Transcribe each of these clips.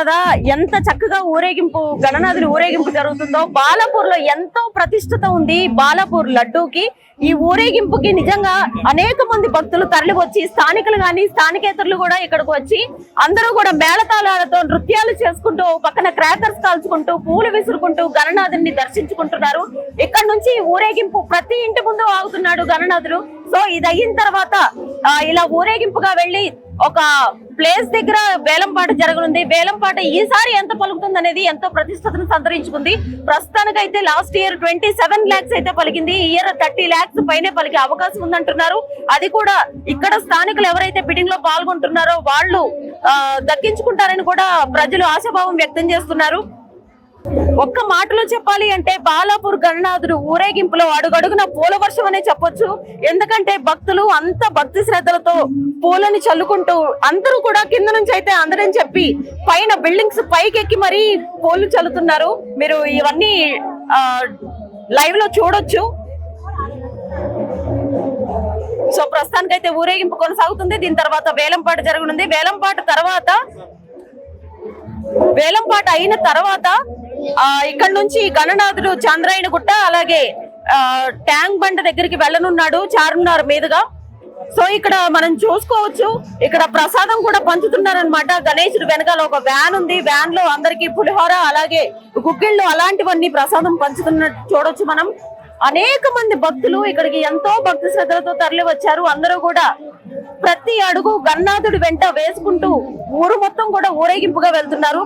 కదా? ఎంత చక్కగా ఊరేగింపు గణనాథుని ఊరేగింపు జరుగుతుందో బాలాపూర్లో ఎంతో ప్రతిష్టత ఉంది బాలాపూర్ లడ్డూకి. ఈ ఊరేగింపుకి నిజంగా అనేక మంది భక్తులు తరలి వచ్చి స్థానికులు గాని స్థానికేతరులు కూడా ఇక్కడికి వచ్చి అందరూ కూడా మేళతాళాలతో నృత్యాలు చేసుకుంటూ పక్కన క్రాకర్స్ కాల్చుకుంటూ పూలు విసురుకుంటూ గణనాథుని దర్శించుకుంటున్నారు. ఇక్కడ నుంచి ఊరేగింపు ప్రతి ఇంటి ముందు ఆగుతున్నాడు గణనాథుడు. సో ఇది అయిన తర్వాత ఇలా ఊరేగింపుగా వెళ్ళి ఒక ప్లేస్ దగ్గర వేలంపాట జరగనుంది. వేలంపాట ఈసారి ఎంత పలుకుతుంది అనేది ఎంతో ప్రతిష్టతను సంతరించుకుంది. ప్రస్తుతానికైతే last year twenty seven lakhs అయితే పలికింది. ఈ ఇయర్ థర్టీ ల్యాక్స్ పైనే పలికే అవకాశం ఉందంటున్నారు. అది కూడా ఇక్కడ స్థానికులు ఎవరైతే బిడ్డింగ్లో పాల్గొంటున్నారో వాళ్ళు దక్కించుకుంటారని కూడా ప్రజలు ఆశాభావం వ్యక్తం చేస్తున్నారు. ఒక్క మాటలో చెప్పాలి అంటే బాలాపూర్ గణనాథుడు ఊరేగింపులో అడుగడుగున పూల వర్షం అనే చెప్పొచ్చు. ఎందుకంటే భక్తులు అంత భక్తి శ్రద్ధలతో పూలని చల్లుకుంటూ అందరూ కూడా కింద నుంచి అయితే అందరని చెప్పి పైన బిల్డింగ్స్ పైకి ఎక్కి మరీ పూలు చల్లుతున్నారు. మీరు ఇవన్నీ లైవ్లో చూడొచ్చు. సో ప్రస్తుతానికైతే ఊరేగింపు కొనసాగుతుంది. దీని తర్వాత వేలంపాట జరగనుంది. వేలంపాట తర్వాత వేలంపాట అయిన తర్వాత ఆ ఇక్కడ నుంచి గణనాథుడు చంద్రాయణ గుట్ట అలాగే ఆ, ట్యాంక్ బండ దగ్గరికి వెళ్ళనున్నాడు చార్మినార్ మీదుగా. సో ఇక్కడ మనం చూసుకోవచ్చు ఇక్కడ ప్రసాదం కూడా పంచుతున్నారనమాట గణేశుడు వెనకాల ఒక వ్యాన్ ఉంది. వ్యాన్లో అందరికి పులిహోర అలాగే గుగ్గిళ్ళు అలాంటివన్నీ ప్రసాదం పంచుతున్నట్టు చూడొచ్చు మనం. అనేక మంది భక్తులు ఇక్కడికి ఎంతో భక్తి శ్రద్ధలతో తరలి వచ్చారు అందరూ కూడా ప్రతి అడుగు గన్నాథుడి వెంట వేసుకుంటూ ఊరు మొత్తం కూడా ఊరేగింపుగా వెళ్తున్నారు.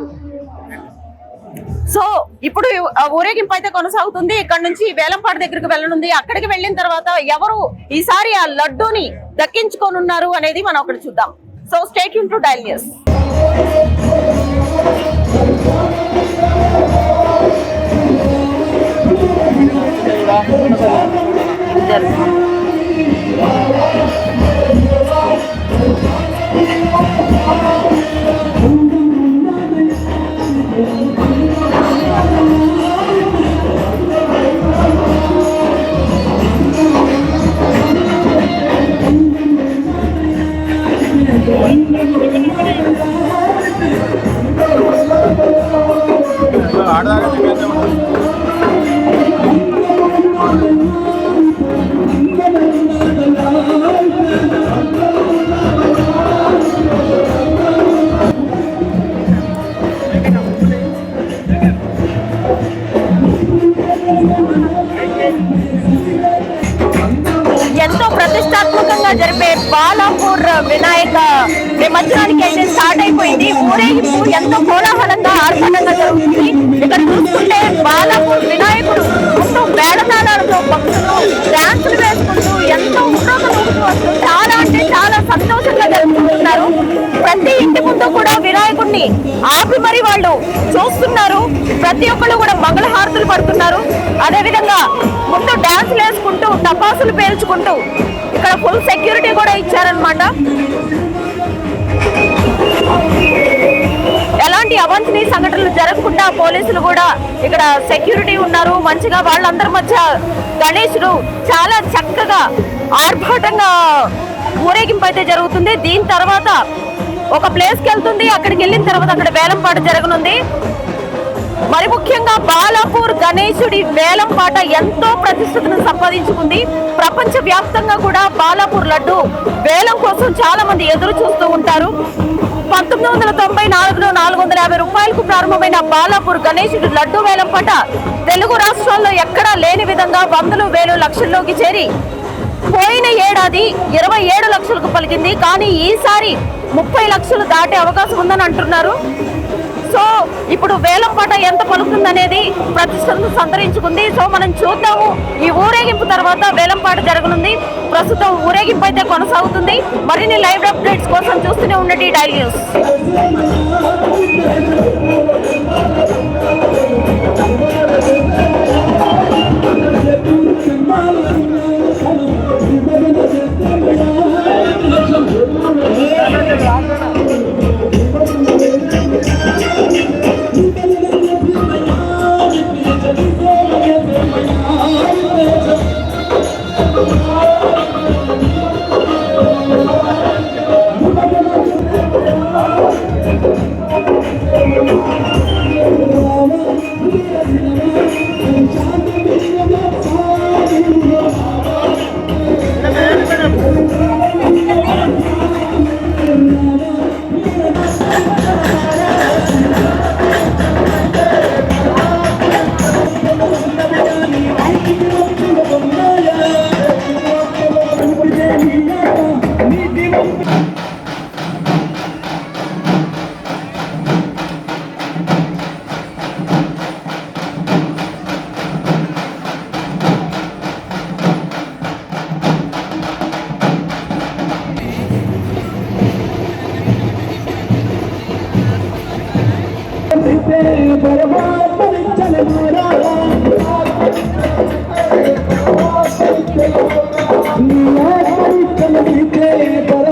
సో ఇప్పుడు ఆ ఊరేగింపు అయితే కొనసాగుతుంది. ఇక్కడ నుంచి వేలంపాడు దగ్గరికి వెళ్ళనుంది. అక్కడికి వెళ్ళిన తర్వాత ఎవరు ఈసారి ఆ లడ్డూని దక్కించుకోనున్నారు అనేది మనం అక్కడ చూద్దాం. సో స్టేట్ యూన్ టు డైల్ న్యూస్ இதாக இருக்கும் ప్రతిష్టాత్మకంగా బాలాపూర్ వినాయక నిమజ్జనానికి అయితే స్టార్ట్ అయిపోయింది. ఊరేగింపు ఎంతో కోలాహలంగా ఆర్భాటంగా జరుగుతుంది. ఇక్కడ చూసుకుంటే బాలాపూర్ వినాయకుడు ఎంతో మేళతాళాలతో భక్తులు డ్యాన్సులు వేసుకుంటూ ఎంతో ఉత్సాహం చాలా అంటే చాలా సంతోషంగా జరుపుకుంటున్నారు. ప్రతి ఇంటి ముందు కూడా వినాయకుడిని ఆపి మరి వాళ్ళు చూస్తున్నారు. ప్రతి ఒక్కళ్ళు కూడా మంగళహారతులు పడుతున్నారు. అదేవిధంగా టపాసులు పేల్చుకుంటూ ఇక్కడ ఫుల్ సెక్యూరిటీ కూడా ఇచ్చారనమాట ఎలాంటి అవాంఛనీయ సంఘటనలు జరగకుండా పోలీసులు కూడా ఇక్కడ సెక్యూరిటీ ఉన్నారు. మంచిగా వాళ్ళందరి మధ్య గణేశుడు చాలా చక్కగా ఆర్భాటంగా ఊరేగింపు అయితే జరుగుతుంది. దీని తర్వాత ఒక ప్లేస్కి వెళ్తుంది. అక్కడికి వెళ్ళిన తర్వాత అక్కడ వేలంపాట జరగనుంది. మరి ముఖ్యంగా బాలాపూర్ గణేశుడి వేలం పాట ఎంతో ప్రతిష్టతను సంపాదించుకుంది. ప్రపంచ వ్యాప్తంగా కూడా బాలాపూర్ లడ్డు వేలం కోసం చాలా మంది ఎదురు చూస్తూ ఉంటారు. పంతొమ్మిది వందల తొంభై నాలుగులో నాలుగు వందల యాభై రూపాయలకు ప్రారంభమైన బాలాపూర్ గణేశుడి లడ్డు వేలం పాట తెలుగు రాష్ట్రాల్లో ఎక్కడా లేని విధంగా వందలు వేలు లక్షల్లోకి చేరి పోయిన ఏడాది ఇరవై ఏడు లక్షలకు పలికింది. కానీ ఈసారి ముప్పై లక్షలు దాటే అవకాశం ఉందని అంటున్నారు. సో ఇప్పుడు వేలం పాట ఎంత పలుకుతుంది అనేది ప్రతిష్టను సంతరించుకుంది. సో మనం చూద్దాము. ఈ ఊరేగింపు తర్వాత వేలం పాట జరగనుంది. ప్రస్తుతం ఊరేగింపు అయితే కొనసాగుతుంది. మరిన్ని లైవ్ అప్డేట్స్ కోసం చూస్తూనే ఉండండి daily news. Thank Oh, I'm gonna make it.